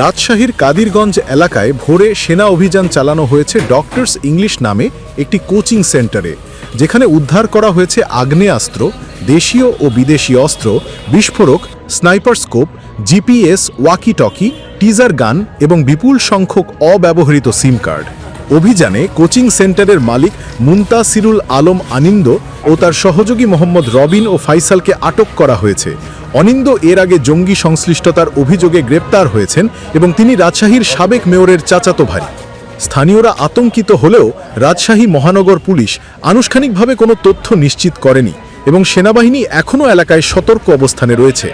রাজশাহীর কাদিরগঞ্জ এলাকায় ভোরে সেনা অভিযান চালানো হয়েছে ডক্টরস ইংলিশ নামে একটি কোচিং সেন্টারে, যেখানে উদ্ধার করা হয়েছে আগ্নেয়াস্ত্র, দেশীয় ও বিদেশি অস্ত্র, বিস্ফোরক sniper scope GPS walkie talkie taser gun এবং বিপুল সংখ্যক অব্যবহৃত সিম কার্ড। অভিযানে কোচিং সেন্টারের মালিক মুন্তাসিরুল আলম আনিন্দ ও তার সহযোগী মোহাম্মদ রবিন ও ফাইসালকে আটক করা হয়েছে। অনিন্দ এর আগে জঙ্গি সংশ্লিষ্টতার অভিযোগে গ্রেপ্তার হয়েছেন এবং তিনি রাজশাহীর সাবেক মেয়রের চাচাতো ভাই। স্থানীয়রা আতঙ্কিত হলেও রাজশাহী মহানগর পুলিশ আনুষ্ঠানিকভাবে কোনো তথ্য নিশ্চিত করেনি এবং সেনাবাহিনী এখনও এলাকায় সতর্ক অবস্থানে রয়েছে।